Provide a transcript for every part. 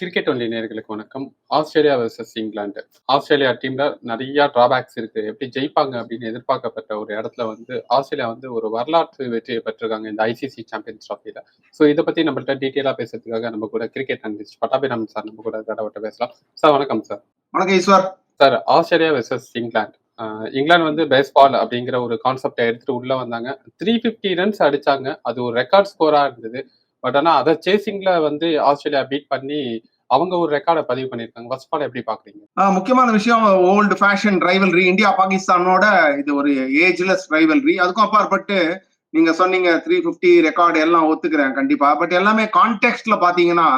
Cricket only நேர்களுக்கு வணக்கம். Australia versus England Australia டீம்ல நிறைய டிராபேக்ஸ் இருக்கு. எப்படி ஜெயிப்பாங்க அப்படின்னு எதிர்பார்க்கப்பட்ட ஒரு இடத்துல வந்து ஆஸ்திரேலியா வந்து ஒரு வரலாற்று வெற்றியை பெற்றிருக்காங்க இந்த ஐசிசி சாம்பியன்ஸ் ட்ராஃபில ஸோ இதை பத்தி நம்மள்ட்ட டீட்டெயிலா பேசுறதுக்காக நம்ம கூட கிரிக்கெட் அனலிஸ்ட் பட்டாபிராம் சார் நம்ம கூட கடவுட்ட பேசலாம். சார் வணக்கம் சார் வணக்கம் ஈஸ்வர். சார் ஆஸ்திரேலியா வெர்சஸ் இங்கிலாந்து இங்கிலாந்து வந்து பேஸ்பால் அப்படிங்கிற ஒரு கான்செப்டை எடுத்துட்டு உள்ள வந்தாங்க. த்ரீ ஃபிஃப்டி ரன்ஸ் அடிச்சாங்க. அது ஒரு ரெக்கார்ட் ஸ்கோரா இருந்தது. பட் ஆனால் அதை சேசிங்ல வந்து ஆஸ்திரேலியா பீட் பண்ணி அவங்க ஒரு ரெக்கார்டை பதிவு பண்ணியிருக்காங்க. ஃபர்ஸ்ட் பால் எப்படி பாக்குறீங்க முக்கியமான விஷயம் ஓல்டு ஃபேஷன் ரைவல்ரி இந்தியா பாகிஸ்தானோட இது ஒரு ஏஜ்லெஸ் ரைவல்ரி அதுக்கும் அப்பாற்பட்டு நீங்க சொன்னீங்க த்ரீ ஃபிஃப்டி ரெக்கார்டு எல்லாம் ஒத்துக்கிறேன் கண்டிப்பா. பட் எல்லாமே கான்டெக்ட்ல பாத்தீங்கன்னா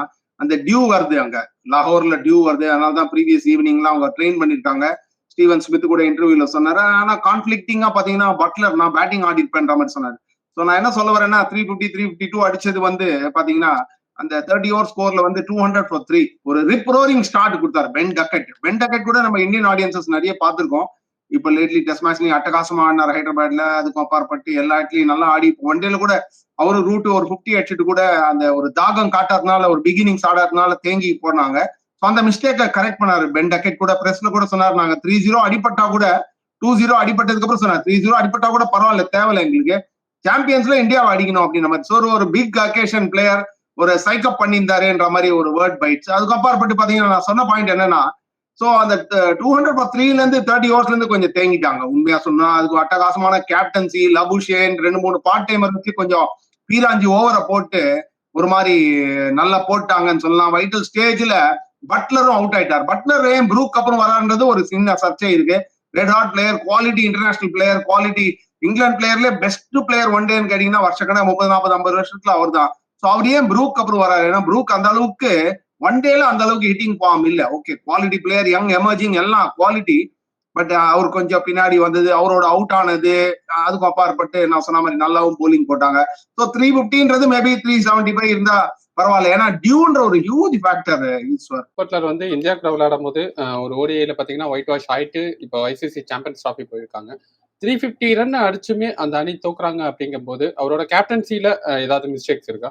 அந்த டியூ வருது அங்க. லாகூர்ல டியூ வருது. அதனால தான் ப்ரீவியஸ் ஈவினிங்லாம் அவங்க ட்ரெயின் பண்ணிருக்காங்க ஸ்டீவன் ஸ்மித் கூட இன்டர்வியூல சொன்னாரு. ஆனா கான்ஃபிளிக்டிங்கா பாத்தீங்கன்னா பட்லர் நான் பேட்டிங் ஆடிட் பண்ற மாதிரி சொன்னாரு. சோ நான் என்ன சொல்ல வரேன்னா three fifty three fifty two அடிச்சது வந்து பாத்தீங்கன்னா அந்த தேர்ட்டி ஓவர் ஸ்கோர்ல வந்து டூ ஹண்ட்ரட் ஃபார் த்ரீ ஒரு ரிப்ரோரிங் ஸ்டார்ட் கொடுத்தாரு பென் டக்கெட் பென் டக்கெட் கூட நம்ம இந்தியன் ஆடியன்சஸ் நிறைய பார்த்திருக்கோம். இப்ப லேட்லி டெஸ்ட் மேட்ச்லயும் அட்டகாசமா ஆடினார் ஹைதராபாத்ல அதுக்கும் அப்பாற்பட்டு எல்லா இடத்துலயும் நல்லா ஆடி ஒன் டேல கூட அவரு ரூட் ஒரு பிப்டி அடிச்சுட்டு கூட அந்த ஒரு தாகம் காட்டாதனால ஒரு பிகினிங்ஸ் ஆடாதனால தேங்கி போனாங்க. அந்த மிஸ்டேக்கை கரெக்ட் பண்ணாரு பென் டக்கெட் கூட. பிரஸ்ல கூட சொன்னார் நாங்க த்ரீ ஜீரோ அடிபட்டா கூட டூ ஜீரோ அடிபட்டதுக்கு அப்புறம் சொன்னார் த்ரீ ஜீரோ அடிபட்டா கூட பரவாயில்ல தேவையில்ல எங்களுக்கு. சாம்பியன்ஸ்ல இந்தியாவை அடிக்கணும் அப்படின்ற மாதிரி. ஸோ ஒரு பிக் அக்கேஷன் பிளேயர் ஒரு சைக்கப் பண்ணியிருந்தாருன்ற மாதிரி ஒரு வேர்ட் பைட்ஸ் அதுக்கு அப்பாற்பட்டு பாத்தீங்கன்னா நான் சொன்ன பாயிண்ட் என்னன்னா சோ அந்த டூ ஹண்ட்ரட் ஃபார் த்ரீல இருந்து தேர்ட்டி ஓவர்ஸ்ல இருந்து கொஞ்சம் தேங்கிட்டாங்க. உண்மையா சொன்னா அதுக்கு அட்டகாசமான கேப்டன்சி லபுஷேன் ரெண்டு மூணு பார்ட் டைமர் வச்சு கொஞ்சம் பீராஞ்சி ஓவரை போட்டு ஒரு மாதிரி நல்லா போட்டாங்கன்னு சொல்லலாம். வைட்டல் ஸ்டேஜ்ல பட்லரும் அவுட் ஆயிட்டார். பட்லர் ஏன் ப்ரூக் அப்புறம் வரான்றது ஒரு சின்ன சர்ச்சை இருக்கு. Red hot player quality international player quality England பிளேயர்ல பெஸ்ட் பிளேயர் ஒன் டேன்னு கேட்டீங்கன்னா வருஷக்கணக்கு முப்பது நாற்பது ஐம்பது வருஷத்துல அவர் தான் ஸோ அவர் ஏன் ப்ரூக் அப்புறம் வராரு? ஏன்னா ப்ரூக் அந்த அளவுக்கு ஒன் டேல அந்த அளவுக்கு ஹிட்டிங் ஃபார்ம் இல்ல. Okay quality player young emerging எல்லாம் குவாலிட்டி பட் அவர் கொஞ்சம் பின்னாடி வந்தது அவரோட அவுட் ஆனது அதுக்கும் அப்பாற்பட்டு நான் சொன்ன மாதிரி நல்லாவும் போலிங் போட்டாங்க. ஸோ த்ரீ பிப்டின்றது மேபி த்ரீ செவன்டி ஃபைவ் இருந்தா பரவாயில்ல. ஏன்னா டியூன்ற ஒரு ஹியூஜ் ஃபேக்டர் ஈஸ்வர். பட்லர் வந்து இந்தியாவுக்கு விளையாடும் போது ஒரு ஓடிஐல பாத்தீங்கன்னா ஒயிட் வாஷ் ஆயிட்டு இப்போ ஐசிசி சாம்பியன்ஸ் ட்ராஃபி போயிருக்காங்க. த்ரீ ஃபிஃப்டி ரன் அடிச்சுமே அந்த அணி தோக்குறாங்க அப்படிங்கும் போது அவரோட கேப்டன்சில ஏதாவது மிஸ்டேக்ஸ் இருக்கா?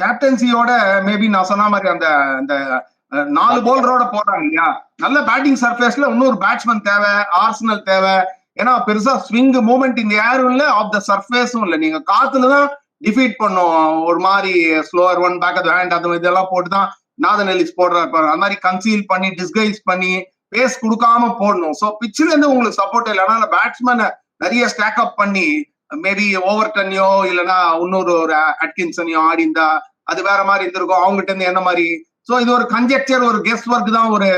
கேப்டன்சியோட மேபி நான் சொன்ன மாதிரி அந்த அந்த நாலு போலரோட போடுறாங்க இல்லையா? நல்ல பேட்டிங் சர்ஃபேஸ்ல இன்னொரு பேட்ஸ்மேன் தேவை ஆர்சனல் தேவை. ஏன்னா பெருசா ஸ்விங் மூவ்மெண்ட் இந்த ஏரும் இல்ல ஆஃப் த சர்ஃபேஸும் இல்ல. நீங்க காத்துல தான் டிஃபீட் பண்ணும். ஒரு மாதிரி ஸ்லோவர் ஒன் பேக் அது ஹேண்ட் அது இதெல்லாம் போட்டு தான் நாதன் எலிஸ் போடுறாரு அந்த மாதிரி கன்சீல் பண்ணி டிஸ்கைஸ் பண்ணி பேஸ் கொடுக்காம போடணும். ஸோ பிச்சில இருந்து உங்களுக்கு சப்போர்ட் இல்லை ஆனால் பேட்ஸ்மேனை நிறைய ஸ்டாக் அப் பண்ணி மேபி ஓவர் டன்னியோ இல்லைன்னா இன்னொரு ஒரு அட்கின்சனையோ ஆடி இருந்தா அது வேற மாதிரி இருந்திருக்கும். அவங்ககிட்ட இருந்து என்ன மாதிரி? ஸோ இது ஒரு கன்ஜெக்சர் ஒரு கெஸ்ட் ஒர்க் தான். ஒரு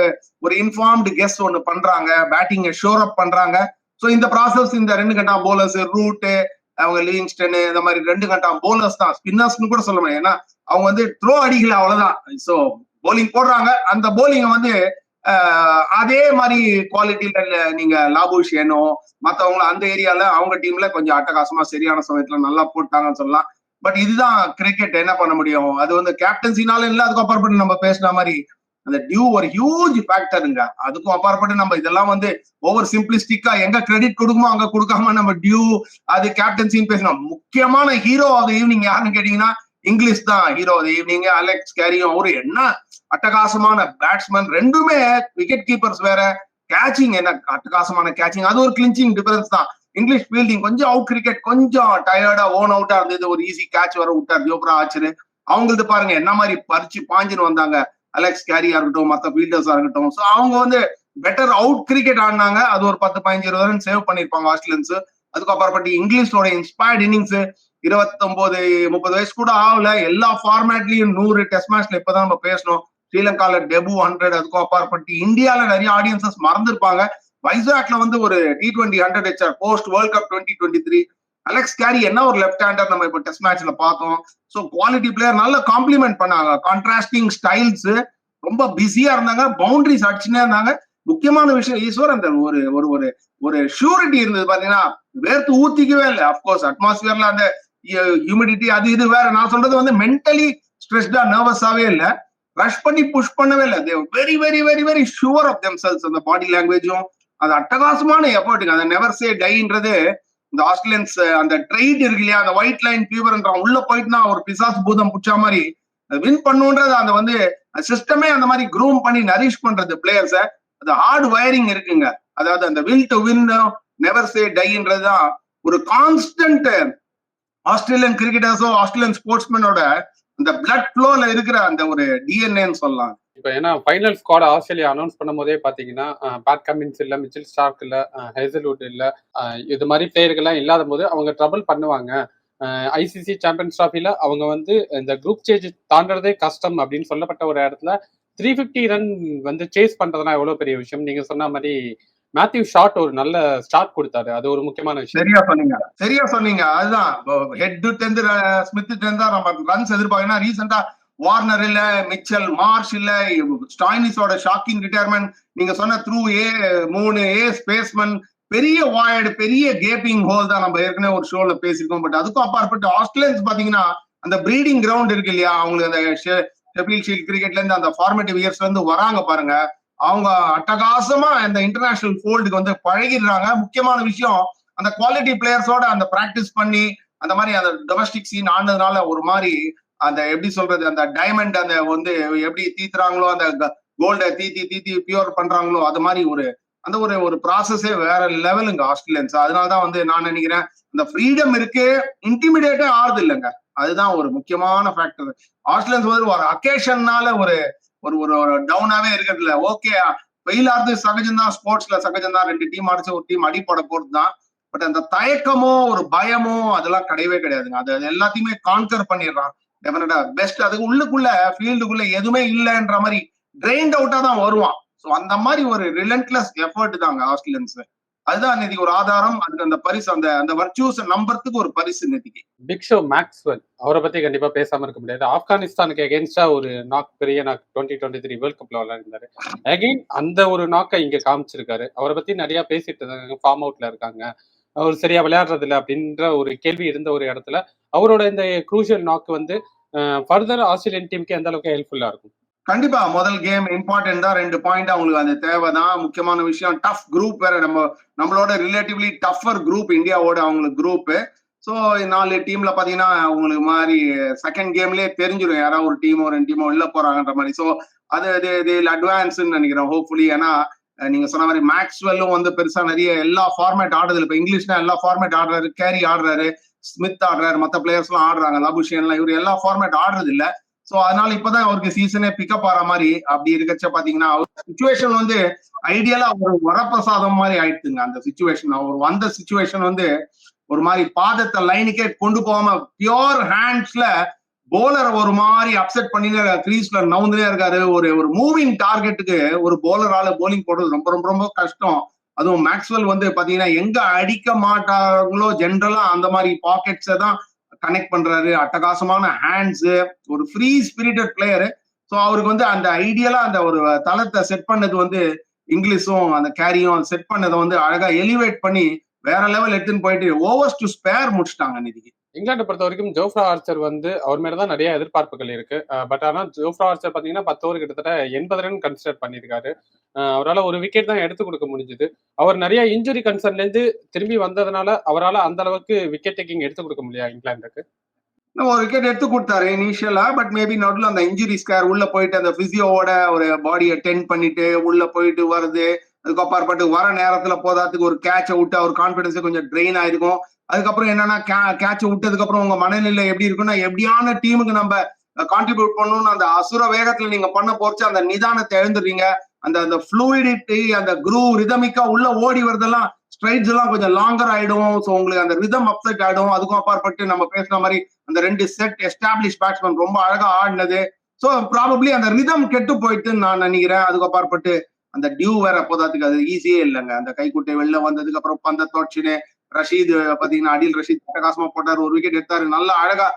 ஒரு இன்ஃபார்ம்டு கெஸ்ட் ஒன்னு பண்றாங்க. பேட்டிங்கை ஷோர் அப் பண்றாங்க. ஸோ இந்த ப்ராசஸ் இந்த ரெண்டு கண்டா போலர்ஸ் ரூட்டு அவங்க லிவிங்ஸ்டனு இந்த மாதிரி ரெண்டு கண்டா போலர்ஸ் தான். ஸ்பின்னர்ஸ்னு கூட சொல்ல முடியாது. ஏன்னா அவங்க வந்து த்ரோ அடிக்கல அவ்வளவுதான். ஸோ போலிங் போடுறாங்க. அந்த போலிங்கை வந்து அதே மாதிரி குவாலிட்டியில நீங்க லாபூஷேனோ மத்தவங்கள அந்த ஏரியால அவங்க டீம்ல கொஞ்சம் அட்டகாசமா சரியான சமயத்துல நல்லா போட்டாங்கன்னு சொல்லலாம். பட் இதுதான் கிரிக்கெட் என்ன பண்ண முடியும்? அது வந்து கேப்டன்சினாலும் இல்ல அதுக்கு அப்பாற்பட்டு நம்ம பேசின மாதிரி அந்த டியூ ஒரு ஹியூஜ் ஃபேக்டருங்க அதுக்கும் அப்பாற்பட்டு நம்ம இதெல்லாம் வந்து ஓவர் சிம்பிளிஸ்டிக்கா எங்க கிரெடிட் கொடுக்குமோ அங்க கொடுக்காம நம்ம டியூ அது கேப்டன்சின்னு பேசணும் முக்கியமான ஹீரோ ஆஃப் ஈவினிங் யாருன்னு கேட்டீங்கன்னா இங்கிலீஷ் தான் ஹீரோ ஆஃப் ஈவினிங் அலெக்ஸ் கேரியும் அவரு என்ன அட்டகாசமான பேட்ஸ்மேன் ரெண்டுமே விக்கெட் கீப்பர்ஸ் வேற. கேச்சிங் என்ன? அட்டகாசமான கேச்சிங் அது ஒரு கிளிஞ்சிங் டிஃபரன்ஸ் தான். இங்கிலீஷ் ஃபீல்டிங் கொஞ்சம் அவுட் கிரிக்கெட் கொஞ்சம் டயர்டா ஓன் அவுட்டா இருந்தது. ஒரு ஈஸி கேட்ச் வர விட்டார். Jofra Archer. அவங்களது பாருங்க என்ன மாதிரி பறிச்சு பாஞ்சுன்னு வந்தாங்க. அலெக்ஸ் கேரியா இருக்கட்டும் மற்ற ஃபீல்டர்ஸா இருக்கட்டும். ஸோ அவங்க வந்து பெட்டர் அவுட் கிரிக்கெட் ஆடினாங்க. அது ஒரு பத்து பதினஞ்சு இருபது ரன் சேவ் பண்ணிருப்பாங்க ஆஸ்திரேலியன்ஸ் அதுக்கப்புறப்பட்டு இங்கிலீஷோட இன்ஸ்பயர்ட் இன்னிங்ஸ் இருபத்தொன்பது முப்பது வயசு கூட ஆகல. எல்லா ஃபார்மேட்லயும் நூறு டெஸ்ட் மேட்ச்ல இப்பதான் நம்ம பேசணும். ஸ்ரீலங்கால டெபு ஹண்ட்ரட் அதுக்கும் அப்பாற்பட்டு இந்தியால நிறைய ஆடியன்சஸ் மறந்துருப்பாங்க. வைசாக்ல வந்து ஒரு T twenty hundred HR post world cup twenty twenty three Alex Carey என்ன ஒரு லெஃப்ட் ஹேண்டர் நம்ம இப்போ டெஸ்ட் மேட்ச்ல பார்த்தோம். ஸோ குவாலிட்டி பிளேயர் நல்ல காம்ப்ளிமெண்ட் பண்ணாங்க. கான்ட்ராஸ்டிங் ஸ்டைல்ஸ் ரொம்ப பிஸியா இருந்தாங்க. பவுண்டரிஸ் அடிச்சுனே இருந்தாங்க. முக்கியமான விஷயம் ஈஸ்வர் அந்த ஒரு ஒரு ஒரு ஒரு ஷூரிட்டி இருந்தது பாத்தீங்கன்னா வேர்த்து ஊத்திக்கவே இல்லை. அப்கோர்ஸ் அட்மாஸ்பியர்ல அந்த ஹியூமிடிட்டி அது இது வேற நான் சொல்றது வந்து மென்டலி ஸ்ட்ரெஸ்டா நர்வஸாவே இல்லை. ரஷ் பண்ணி புஷ் பண்ணவே இல்லை. They very very very very sure of themselves அந்த பாடி லாங்குவேஜும் அது அட்டகாசமான எஃபர்ட்டுங்க அந்த நெவர் சே டைன்றது இந்த ஆஸ்திரேலியன்ஸ் அந்த ட்ரைட் இருக்கு இல்லையா அந்த ஒயிட் லைன் ஃபீவர்ன்றான் உள்ள போயிட்டுனா ஒரு பிசாஸ் பூதம் பிடிச்சா மாதிரி வின் பண்ணுன்றது அந்த வந்து சிஸ்டமே அந்த மாதிரி க்ரூம் பண்ணி நரிஷ் பண்றது பிளேயர்ஸை அது ஹார்ட் வயரிங் இருக்குங்க. அதாவது அந்த will to win never say டைன்றதுதான் ஒரு கான்ஸ்டன்ட் ஆஸ்திரேலியன் கிரிக்கெட்டர்ஸோ ஆஸ்திரேலியன் ஸ்போர்ட்ஸ்மேனோட அந்த பிளட் ஃப்ளோல இருக்கிற அந்த ஒரு டிஎன்ஏன்னு சொல்லலாம். இப்போ ஏன்னா ஃபைனல் ஸ்குவாட் ஆஸ்திரேலியா அனௌன்ஸ் பண்ணும் போதே பார்த்தீங்கன்னா பேட் கமின்ஸ் இல்லை மிச்சில் ஸ்டார்க் இல்லை ஹேசல்வுட் இல்லை இது மாதிரி பிளேயர்கள்லாம் இல்லாத போது அவங்க ட்ரபிள் பண்ணுவாங்க. ஐசிசி சாம்பியன்ஸ் ட்ராஃபியில் அவங்க வந்து இந்த குரூப் சேஜ் தாண்டறதே கஷ்டம் அப்படின்னு சொல்லப்பட்ட ஒரு இடத்துல த்ரீ ஃபிஃப்டி ரன் வந்து சேஸ் பண்ணுறதுனா எவ்வளோ பெரிய விஷயம்? நீங்கள் சொன்ன மாதிரி மேத்யூ ஷாட் ஒரு நல்ல ஸ்டார்ட் கொடுத்தாரு. அது ஒரு முக்கியமான விஷயம். சரியா சொன்னீங்க. சரியா சொன்னீங்க. அதுதான். ஹெட் இருந்து ஸ்மித் இருந்து நம்ம ரன்ஸ் எதிர்பார்க்கணும் ரீசெண்டா வார்னர் இல்ல மிச்சல் மார்ஷ் இல்ல ஸ்டாயினிஸோட ஷாக்கிங் ரிட்டையர்மெண்ட் நீங்க சொன்ன த்ரூ ஏ மூணு ஏ ஸ்பேஸ்மன் பெரிய வாய்டு பெரிய கேப்பிங் ஹோல் தான் நம்ம ஏற்கனவே ஒரு ஷோல பேசியிருக்கோம். பட் அதுக்கும் அப்பாற்பட்டு ஆஸ்திரேலியன்ஸ் பாத்தீங்கன்னா அந்த ப்ரீடிங் கிரவுண்ட் இருக்கு இல்லையா? அவங்களுக்கு அந்த ஷீல்ட் கிரிக்கெட்ல இருந்து அந்த ஃபார்மேட்டிவ் இயர்ஸ்ல இருந்து வராங்க பாருங்க. அவங்க அட்டகாசமா இந்த இன்டர்நேஷனல் ஃபோல்டுக்கு வந்து பழகிடுறாங்க. முக்கியமான விஷயம் அந்த குவாலிட்டி பிளேயர்ஸோட அந்த பிராக்டிஸ் பண்ணி அந்த மாதிரி அந்த டொமஸ்டிக் சீன் ஆனதுனால ஒரு மாதிரி அந்த எப்படி சொல்றது அந்த டைமண்ட் அந்த வந்து எப்படி தீத்துறாங்களோ அந்த கோல்டை தீத்தி தீத்தி பியூர் பண்றாங்களோ அது மாதிரி ஒரு அந்த ஒரு ஒரு ப்ராசஸே வேற லெவலுங்க ஆஸ்திரேலியன்ஸ். அதனாலதான் வந்து நான் நினைக்கிறேன் அந்த ஃப்ரீடம் இருக்கு இன்டிமிடேட்டே ஆறுது இல்லைங்க. அதுதான் ஒரு முக்கியமான ஃபேக்டர் ஆஸ்திரேலியன்ஸ் வந்து ஒரு அக்கேஷன்னால ஒரு ஒரு ஒரு டவுனாவே இருக்கிறதுல. ஓகே வெயில் ஆறுது சகஜம்தான் ஸ்போர்ட்ஸ்ல சகஜம்தான். ரெண்டு டீம் அடிச்சு ஒரு டீம் அடிப்பட போறது தான் பட் அந்த தயக்கமோ ஒரு பயமோ அதெல்லாம் கிடையவே கிடையாதுங்க. அது எல்லாத்தையுமே கான்கர் பண்ணிடுறான். டெஃபினட்டா பெஸ்ட் அதுக்கு உள்ளுக்குள்ள ஃபீல்டுக்குள்ள எதுவுமே இல்லைன்ற மாதிரி ட்ரெயின்ட் அவுட்டா தான் வருவான். ஸோ அந்த மாதிரி ஒரு ரிலன்ட்லெஸ் எஃபர்ட் தாங்க ஆஸ்திரேலியன்ஸ் அதுதான் நிதி ஒரு ஆதாரம் அதுக்கு அந்த பரிசு அந்த அந்த வர்ச்சுவஸ் நம்பர்த்துக்கு ஒரு பரிசு நிதிக்கு. பிக் ஷோ மேக்ஸ்வெல் அவரை பத்தி கண்டிப்பா பேசாம இருக்க முடியாது. ஆப்கானிஸ்தானுக்கு எகென்ஸ்டா ஒரு நாக் பெரிய knock twenty twenty three world கப்ல விளையாடிருந்தாரு. அகைன் அந்த ஒரு நாக்கை இங்க காமிச்சிருக்காரு. அவரை பத்தி நிறைய பேசிட்டு இருக்காங்க ஃபார்ம் அவுட்ல இருக்காங்க. அவர் சரியா விளையாடுறது இல்லை அப்படின்ற ஒரு கேள்வி இருந்த ஒரு இடத்துல அவரோட இந்த குரூஷியல் நாக்கு வந்து ஃபர்தர் ஆஸ்திரேலியன் டீமுக்கு எந்த அளவுக்கு ஹெல்ப்ஃபுல்லா இருக்கும்? கண்டிப்பா முதல் கேம் இம்பார்ட்டன்ட் தான். ரெண்டு பாயிண்ட் அவங்களுக்கு அந்த தேவைதான். முக்கியமான விஷயம் டஃப் குரூப் வேற நம்ம நம்மளோட ரிலேட்டிவ்லி டஃபர் குரூப் இந்தியாவோட அவங்களுக்கு குரூப் ஸோ நாலு டீம்ல பாத்தீங்கன்னா அவங்களுக்கு மாதிரி செகண்ட் கேம்லயே தெரிஞ்சிடும் யாராவது ஒரு டீமோ ரெண்டு டீமோ உள்ள போறாங்கன்ற மாதிரி. ஸோ அது இது இது அட்வான்ஸ்ன்னு நினைக்கிறேன் ஹோப்ஃபுல்லி ஏன்னா நீங்க சொன்ன மாதிரி மேக்ஸ்வெல்லும் வந்து பெருசா நிறைய எல்லா ஃபார்மேட் ஆடுறது இப்ப இங்கிலீஷ்னா எல்லா ஃபார்மேட் ஆடுறாரு கேரி ஆடுறாரு ஸ்மித் ஆடுறாரு மற்ற பிளேயர்ஸ் எல்லாம் ஆடுறாங்க லபுஷேன்லாம் இவர் எல்லா ஃபார்மேட் ஆடுறது இல்லை. சோ அதனால இப்பதான் அவருக்கு சீசனே பிக்கப் ஆற மாதிரி அப்படி இருக்கச்ச பாத்தீங்கன்னா அவர் சுச்சுவேஷன் வந்து ஐடியலா ஒரு வரப்பிரசாதம் மாதிரி ஆயிடுச்சுங்க. அந்த சுச்சுவேஷன் அவர் வந்த சுச்சுவேஷன் வந்து ஒரு மாதிரி பாதத்தை லைனுக்கே கொண்டு போகாம பியோர் ஹேண்ட்ஸ்ல போலர் ஒரு மாதிரி அப்செட் பண்ணினே கிரீஸ்ல நவுந்துனே இருக்காரு. ஒரு ஒரு மூவிங் டார்கெட்டுக்கு ஒரு போலரால போலிங் போடுறது ரொம்ப ரொம்ப ரொம்ப கஷ்டம். அதுவும் மேக்ஸ்வெல் வந்து பாத்தீங்கன்னா எங்க அடிக்க மாட்டாங்களோ ஜென்ரலா அந்த மாதிரி பாக்கெட்ஸை தான் கனெக்ட் பண்றாரு அட்டகாசமான ஹேண்ட்ஸ் ஒரு ஃப்ரீ ஸ்பிரிட்டட் பிளேயரு ஸோ அவருக்கு வந்து அந்த ஐடியலா அந்த ஒரு தளத்தை செட் பண்ணது வந்து இங்கிலீஷும் அந்த கேரியும் செட் பண்ணதை வந்து அழகா எலிவேட் பண்ணி வேற லெவல் எடுத்துன்னு போயிட்டு ஓவர்ஸ் டு ஸ்பேர் முடிச்சிட்டாங்க நிதிக்கு. இங்கிலாண்டை பொறுத்த வரைக்கும் ஜோஃப்ரா ஆர்ச்சர் வந்து அவர் மேல தான் நிறைய எதிர்பார்ப்புகள் இருக்கு. பட் ஆனா ஜோஃப்ரா ஆர்ச்சர் பாத்தீங்கன்னா பத்து ஓவர் கிட்டத்தட்ட எண்பது ரன் கன்சிடர் பண்ணியிருக்காரு. அவரால் ஒரு விக்கெட் தான் எடுத்து கொடுக்க முடிஞ்சது. அவர் நிறைய இன்ஜுரி கன்சர்ன்ல இருந்து திரும்பி வந்ததுனால அவரால் அந்த அளவுக்கு விக்கெட் டேக்கிங் எடுத்து கொடுக்க முடியாது இங்கிலாந்துக்கு. ஒரு விக்கெட் எடுத்து கொடுத்தாரு இனிஷியலா பட் மேபி நடுவில் அந்த இன்ஜுரி ஸ்கேர் உள்ள போயிட்டு அந்த பிசியோட ஒரு பாடியை டென் பண்ணிட்டு உள்ள போயிட்டு வருது. அதுக்கு வர நேரத்துல போதாத்துக்கு ஒரு கேட்சை விட்டு அவர் கான்பிடன்ஸ் கொஞ்சம் ட்ரெயின் ஆயிருக்கும். அதுக்கப்புறம் என்னன்னா கேட்ச விட்டதுக்கு அப்புறம் உங்க மனநிலை எப்படி இருக்குன்னா எப்படியான டீமுக்கு நம்ம கான்ட்ரிபியூட் பண்ணணும்னு அந்த அசுர வேகத்துல நீங்க பண்ண போச்சு அந்த நிதானத்தை எழுந்துடுறீங்க. அந்த அந்த ஃப்ளூயிடிட்டி அந்த குரூ ரிதமிக்கா உள்ள ஓடி வரதெல்லாம் ஸ்ட்ரைட்ஸ் எல்லாம் கொஞ்சம் லாங்கர் ஆயிடும். ஸோ உங்களுக்கு அந்த ரிதம் அப்செட் ஆயிடும். அதுக்கும் அப்பாற்பட்டு நம்ம பேசுற மாதிரி அந்த ரெண்டு செட் எஸ்டாப்ளிஷ் பேட்ஸ்மேன் ரொம்ப அழகா ஆடினது. ஸோ ப்ராபப்ளி அந்த ரிதம் கெட்டு போயிட்டுன்னு நான் நினைக்கிறேன். அதுக்கு அப்பாற்பட்டு அந்த டியூ வேற போதாத்துக்கு அது ஈஸியே இல்லைங்க. அந்த கைக்குட்டை வெளில வந்ததுக்கு அப்புறம் பந்த தோச்சினு ரஷீத் பாத்தீங்கன்னா அடில் ரஷீத் பிரகாசமா போட்டாரு. ஒரு விக்கெட் எடுத்தாரு. நல்லா அழகா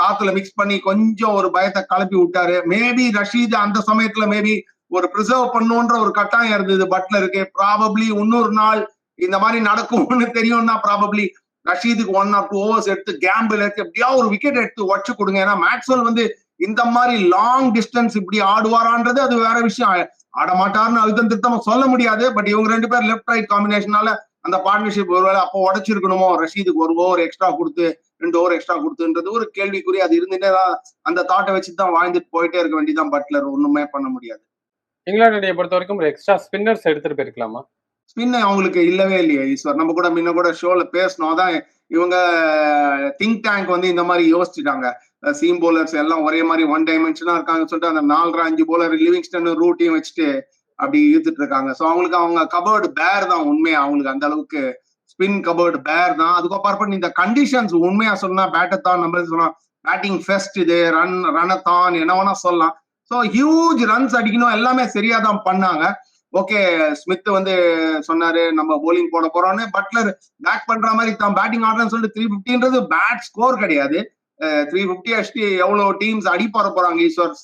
காத்துல மிக்ஸ் பண்ணி கொஞ்சம் ஒரு பயத்தை கலப்பி விட்டாரு. மேபி ரஷீத் அந்த சமயத்துல மேபி ஒரு ப்ரிசர்வ் பண்ணுன்ற ஒரு கட்டாயம் இருந்தது. பட்லருக்கு ப்ராபப்ளி இன்னொரு நாள் இந்த மாதிரி நடக்கும்னு தெரியும்னா ப்ராபப்ளி ரஷீதுக்கு ஒன் ஆர் டூ ஓவர்ஸ் எடுத்து கேம்பிள் எடுத்து எப்படியா ஒரு விக்கெட் எடுத்து வச்சு கொடுங்க. ஏன்னா மேக்ஸ்வெல் வந்து இந்த மாதிரி லாங் டிஸ்டன்ஸ் இப்படி ஆடுவாரான்றது அது வேற விஷயம். ஆட மாட்டாருன்னு அழுத்தம் திருத்தமா சொல்ல முடியாது. பட் இவங்க ரெண்டு பேர் லெஃப்ட் ரைட் காம்பினேஷனால அந்த பார்ட்னர்ஷிப் ஒருவேளை அப்போ உடைச்சிருக்கணுமோ? ரஷீதுக்கு ஒரு ஓவர் எக்ஸ்ட்ரா கொடுத்து ரெண்டு ஓவர் எக்ஸ்ட்ரா கொடுத்துன்றது ஒரு கேள்விக்குறி. அது இருந்துட்டே தான் அந்த தாட்டை வச்சு தான் வாழ்ந்துட்டு போயிட்டே இருக்க வேண்டியதான் பட்லர் ஒண்ணுமே பண்ண முடியாது. இங்கிலாந்து பொறுத்த வரைக்கும் ஒரு எக்ஸ்ட்ரா ஸ்பின்னர்ஸ் எடுத்துட்டு போயிருக்கலாமா? ஸ்பின் அவங்களுக்கு இல்லவே இல்லையே ஈஸ்வர். நம்ம கூட முன்ன கூட ஷோல பேசணும் அதான் இவங்க திங்க் டேங்க் வந்து இந்த மாதிரி யோசிச்சுட்டாங்க. சீம் போலர்ஸ் எல்லாம் ஒரே மாதிரி ஒன் டைமென்ஷனா இருக்காங்கன்னு சொல்லிட்டு அந்த நாலரை அஞ்சு போலர் லிவிங்ஸ்டன் ரூட்டையும் வச்சுட்டு அப்படி இழுத்துட்டு இருக்காங்க ஸோ அவங்களுக்கு அவங்க கபர்டு பேர் தான் உண்மையா? அவங்களுக்கு அந்த அளவுக்கு ஸ்பின் கபர்டு பேர் தான். அதுக்கப்புறம் இந்த கண்டிஷன்ஸ் உண்மையா சொன்னா பேட்டத்தான் நம்ம சொல்லலாம் பேட்டிங் ஃபெஸ்ட் இது ரன் ரனத்தான் என்ன வேணா சொல்லலாம். ஸோ ஹியூஜ் ரன்ஸ் அடிக்கணும் எல்லாமே சரியா தான் பண்ணாங்க. ஓகே ஸ்மித் வந்து சொன்னாரு நம்ம போலிங் போட போறோம்னு. பட்லர் பேக் பண்ற மாதிரி தான் பேட்டிங் ஆடுறேன்னு சொல்லிட்டு த்ரீ பிப்டின்றது பேட் ஸ்கோர் கிடையாது. த்ரீ பிப்டி அடிச்சுட்டு எவ்வளவு டீம்ஸ் அடி போற போறாங்க Eswar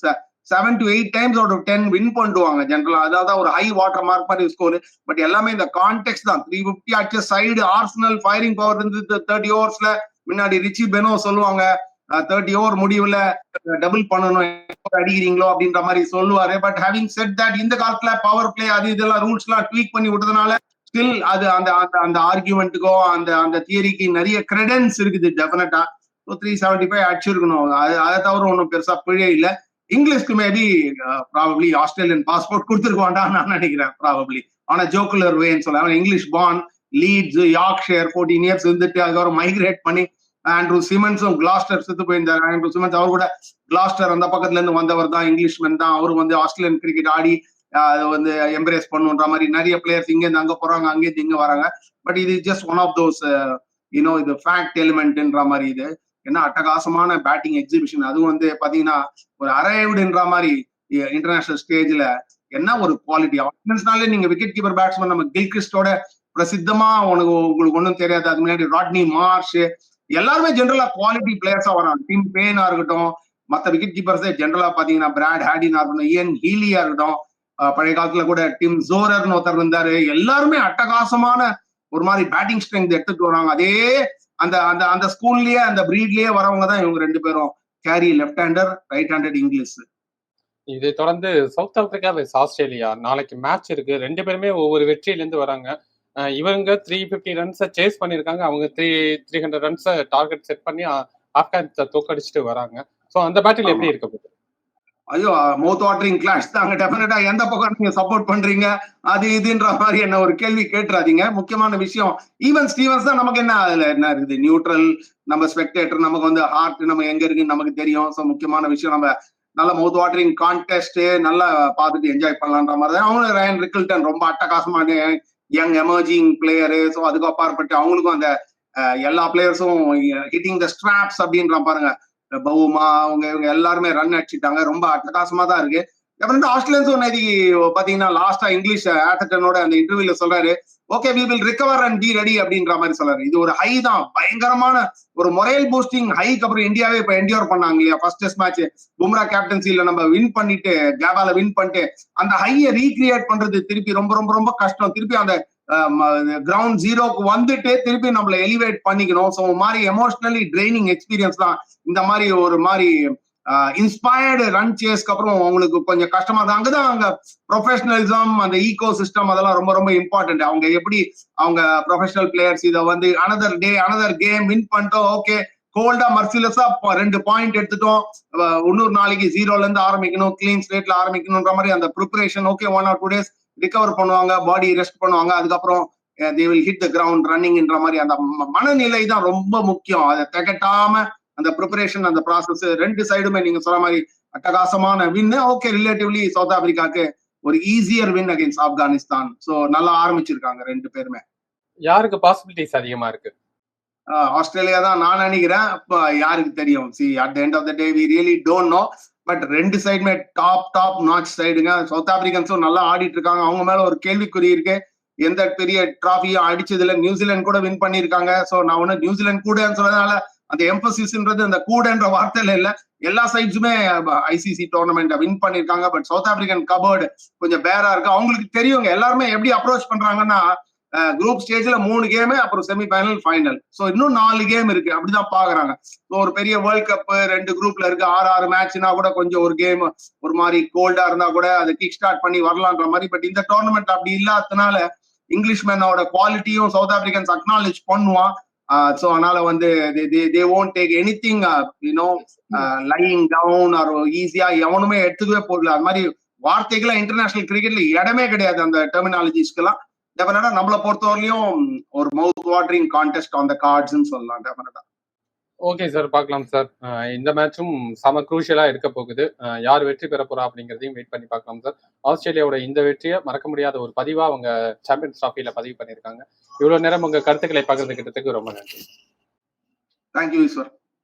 seven to eight times out of ten win பண்ணுவாங்க ஜென்ரலா அதாவது ஒரு ஹை வாட்டர் மார்க் மாதிரி ஸ்கோர் பட் எல்லாமே இந்த கான்டெக்ட் தான். த்ரீ பிப்டி அடிச்ச சைடு ஆர்சனல் ஃபயரிங் பவர் இருந்து தேர்ட்டி ஓவர்ஸ்ல முன்னாடி ரிச்சி பெனோ சொல்லுவாங்க தேர்ட்டி ஓவர் முடிவுல டபுள் பண்ணணும். அடிக்கிறீங்களோ அப்படின்ற மாதிரி சொல்லுவாரு. பட் ஹேவிங் செட் தட் இந்த காலத்துல பவர் பிளே அது இதெல்லாம் ரூல்ஸ் எல்லாம் ட்வீட் பண்ணி விட்டதுனால ஸ்டில் அது அந்த அந்த அந்த ஆர்கியூமெண்ட்டுக்கோ அந்த அந்த தியரிக்கு நிறைய கிரெடன்ஸ் இருக்குது டெஃபினட்டா ஸோ த்ரீ செவன்டி ஃபைவ் அடிச்சிருக்கணும். அது அதை தவிர ஒன்றும் பெருசா பிழை இல்லை. இங்கிலீஷ்க்கு மேபி ப்ராபப்ளி ஆஸ்திரேலியன் பாஸ்போர்ட் கொடுத்துருக்கோண்டான்னு நான் நினைக்கிறேன் ப்ராபப்ளி ஆனா ஜோக்குலர் வேன்னு சொல்ல அவன் English born Leeds Yorkshire fourteen years இருந்துட்டு அதுக்கப்புறம் மைக்ரேட் பண்ணி ஆண்ட்ரூ சிமன்ஸும் கிளாஸ்டர் செத்து போயிருந்தார். ஆண்ட்ரூ சிமன்ஸ் அவர் கூட கிளாஸ்டர் அந்த பக்கத்துல இருந்து வந்தவர் தான் இங்கிலீஷ்மேன் தான். அவர் வந்து ஆஸ்திரேலியன் கிரிக்கெட் ஆடி அதை வந்து எம்பரேஸ் பண்ணுன்ற மாதிரி நிறைய பிளேயர்ஸ் இங்கேருந்து அங்க போறாங்க அங்கேருந்து இங்க வராங்க. பட் இது just one of those you know இது ஃபேக்ட் எலிமெண்ட்ன்ற மாதிரி இது. என்ன அட்டகாசமான பேட்டிங் எக்ஸிபிஷன் அதுவும் வந்து பாத்தீங்கன்னா ஒரு அரைவுடுன்ற மாதிரி இன்டர்நேஷனல் ஸ்டேஜ்ல என்ன ஒரு குவாலிட்டி ஆப்ஷன்ஸ்னாலே நீங்க விக்கெட் கீப்பர் பேட்ஸ்மேன் நம்ம கில்கிறிஸ்டோட பிரசித்தமா உனக்கு உங்களுக்கு ஒன்றும் தெரியாது. அது முன்னாடி ராட்னி மார்ஷ் எல்லாருமே ஜென்ரலா குவாலிட்டி பிளேயர்ஸா வராங்க. டிம் பேனா இருக்கட்டும் மத்த விக்கெட் கீப்பர்ஸே ஜென்ரலா பாத்தீங்கன்னா பிராட் ஹேடினா இருக்கட்டும் இயன் ஹீலியா இருக்கட்டும் பழைய காலத்துல கூட டிம் ஜோரர்னு ஒருத்தர் இருந்தாரு. எல்லாருமே அட்டகாசமான ஒரு மாதிரி பேட்டிங் ஸ்ட்ரென்த் எடுத்துட்டு வராங்க. அதே அந்த அந்த அந்த ஸ்கூல்லயே அந்த பிரீட்லயே வரவங்க தான் இவங்க ரெண்டு பேரும். Carey left hander right handed English இதை தொடர்ந்து சவுத் ஆப்பிரிக்கா வெஸ் ஆஸ்திரேலியா நாளைக்கு மேட்ச் இருக்கு. ரெண்டு பேருமே ஒவ்வொரு வெற்றியில இருந்து வராங்க இவங்க த்ரீ ஃபிஃப்டி ரன்ஸை சேஸ் பண்ணியிருக்காங்க. அவங்க த்ரீ த்ரீ ஹண்ட்ரட் ரன்ஸை டார்கெட் செட் பண்ணி ஆப்கானிஸ்தான் தோக்கடிச்சுட்டு வராங்க. ஸோ அந்த பேட்டில் எப்படி இருக்க போகுது? ஐயோ மவுத் வாட்டரிங் கிளாஷ் தாங்க டெஃபினட்டா எந்த பக்கம் நீங்க சப்போர்ட் பண்றீங்க? அது இதுன்ற மாதிரி என்ன ஒரு கேள்வி கேட்டுறாதீங்க. முக்கியமான விஷயம் ஈவன் ஸ்டீவன்ஸ் தான் நமக்கு என்ன அதுல என்ன இருக்குது? நியூட்ரல் நம்ம ஸ்பெக்டேட்டர் நமக்கு வந்து ஹார்ட் நம்ம எங்க இருக்குன்னு நமக்கு தெரியும். ஸோ முக்கியமான விஷயம் நம்ம நல்ல மவுத் வாட்டரிங் கான்டெஸ்ட் நல்லா பார்த்துட்டு என்ஜாய் பண்ணலான்ற மாதிரி தான். அவங்களும் ரயன் ரிக்கில்டன் ரொம்ப அட்டகாசமான யங் எமர்ஜிங் பிளேயரு ஸோ அதுக்கு அப்பாற்பட்டு அவங்களுக்கும் அந்த எல்லா பிளேயர்ஸும் ஹிட்டிங் த ஸ்ட்ராப்ஸ் அப்படின்ற பாருங்க. பவுமா அவங்க இவங்க எல்லாருமே ரன் அடிச்சுட்டாங்க. ரொம்ப அட்டகாசமா தான் இருக்கு. அப்புறம் ஆஸ்திரேலியன்ஸ் நேதி பாத்தீங்கன்னா லாஸ்டா இங்கிலீஷ் ஆட்டனோட அந்த இன்டர்வியூல சொல்றாரு okay we will recover and be ready அப்படின்ற மாதிரி சொல்றாரு. இது ஒரு ஹை தான். பயங்கரமான ஒரு மொரைல் பூஸ்டிங் ஹைக்கு அப்புறம் இந்தியாவே இப்ப என்டியோர் பண்ணாங்க இல்லையா? ஃபர்ஸ்ட் டெஸ்ட் மேட்ச் பும்ரா கேப்டன்சில நம்ம வின் பண்ணிட்டு கேபால வின் பண்ணிட்டு அந்த ஹையை ரீக்ரியேட் பண்றது திருப்பி ரொம்ப ரொம்ப ரொம்ப கஷ்டம். திருப்பி அந்த கிரவுண்ட் ஜீரோக்கு வந்துட்டு திருப்பி நம்மள எலிவேட் பண்ணிக்கணும். ஸோ மாதிரி எமோஷனலி ட்ரைனிங் எக்ஸ்பீரியன்ஸ் தான் இந்த மாதிரி ஒரு மாதிரி இன்ஸ்பயர்டு ரன் சேஸ்க்கு அப்புறம் அவங்களுக்கு கொஞ்சம் கஷ்டமா தான் அங்கதான் அவங்க ப்ரொஃபஷனலிசம் அந்த ஈகோ சிஸ்டம் அதெல்லாம் ரொம்ப ரொம்ப இம்பார்ட்டன்ட் அவங்க எப்படி அவங்க ப்ரொஃபஷனல் பிளேயர்ஸ் இதை வந்து another day another game win பண்ணிட்டோம் ஓகே கோல்டா மர்சிலஸா ரெண்டு பாயிண்ட் எடுத்துட்டோம். இன்னொரு நாளைக்கு ஜீரோல இருந்து ஆரம்பிக்கணும் கிளீன் ஸ்லேட்ல ஆரம்பிக்கணும்ன்ற மாதிரி அந்த preparation okay one or two days recover பண்ணுவாங்க பாடி ரெஸ்ட் பண்ணுவாங்க. அதுக்கப்புறம் they will hit the ground ரன்னிங்ன்ற மாதிரி அந்த மனநிலை தான் ரொம்ப முக்கியம். அதை திகட்டாம அந்த ப்ரிப்பரேஷன் அந்த ப்ராசஸ் ரெண்டு சைடுமே நீங்க சொல்ற மாதிரி அட்டகாசமான வின் ஓகே ரிலேட்டிவ்லி சவுத் ஆப்பிரிக்காக்கு ஒரு easier win against Afghanistan so நல்லா ஆரம்பிச்சிருக்காங்க ரெண்டு பேருமே. யாருக்கு பாசிபிலிட்டிஸ் அதிகமா இருக்கு? ஆஸ்திரேலியா தான் நான் நினைக்கிறேன். இப்போ யாருக்கு தெரியும்? See at end of the day we really don't know but ரெண்டு சைடுமே டாப் டாப் நாட் சைடுங்க சவுத் ஆப்பிரிக்கன்ஸும் நல்லா ஆடிட்டு இருக்காங்க. அவங்க மேல ஒரு கேள்விக்குறி இருக்கு. எந்த பெரிய டிராஃபியும் அடிச்சதுல நியூசிலாந்து கூட வின் பண்ணியிருக்காங்க. சோ நான் ஒண்ணு நியூசிலாந்து கூடன்னு சொன்னதுனால அந்த எம்பசிஸ்ன்றது அந்த கூடன்ற வார்த்தையில இல்ல. எல்லா சைட்ஸுமே ஐசிசி டோர்னமெண்ட் வின் பண்ணிருக்காங்க பட் சவுத் ஆப்பிரிக்கன் கபர்டு கொஞ்சம் பேரா இருக்கு. அவங்களுக்கு தெரியுங்க. எல்லாருமே எப்படி அப்ரோச் பண்றாங்கன்னா குரூப் ஸ்டேஜ்ல மூணு கேமு அப்புறம் செமி ஃபைனல் ஃபைனல் ஸோ இன்னும் நாலு கேம் இருக்கு. அப்படிதான் பாக்குறாங்க ஸோ ஒரு பெரிய வேர்ல்ட் கப் ரெண்டு குரூப்ல இருக்கு. ஆறு ஆறு மேட்ச்னா கூட கொஞ்சம் ஒரு கேம் ஒரு மாதிரி கோல்டா இருந்தா கூட அதை கிக் ஸ்டார்ட் பண்ணி வரலான்ற மாதிரி. பட் இந்த டோர்னமெண்ட் அப்படி இல்லாததுனால இங்கிலீஷ் மேனோட குவாலிட்டியும் சவுத் ஆப்பிரிக்கன்ஸ் அக்னாலேஜ் பண்ணுவான். ஸோ அதனால வந்து they won't take anything you know lying down or ஈஸியா எவனுமே எடுத்துக்கவே போடல அது மாதிரி வார்த்தைகள்லாம் இன்டர்நேஷனல் கிரிக்கெட்ல இடமே கிடையாது அந்த டெர்மினாலஜிஸ்க்கெல்லாம் டெஃபினட்டா நம்மளை பொறுத்தவரையிலும் ஒரு mouth watering contest on the கார்ட்ஸ்னு சொல்லலாம் டெஃபினட்டா. ஓகே சார் பார்க்கலாம் சார் இந்த மேட்சும் செம குரூஷியலா இருக்க போகுது. யார் வெற்றி பெற போறா அப்படிங்கிறதையும் வெயிட் பண்ணி பார்க்கலாம் சார் ஆஸ்திரேலியாவோட இந்த வெற்றியை மறக்க முடியாத ஒரு பதிவா அவங்க சாம்பியன்ஸ் டிராஃபில பதிவு பண்ணியிருக்காங்க. இவ்வளவு நேரம் உங்க கருத்துக்களை பகிர்ந்துகிட்டதுக்கு ரொம்ப நன்றி. தேங்க்யூ ஈஸ்வர்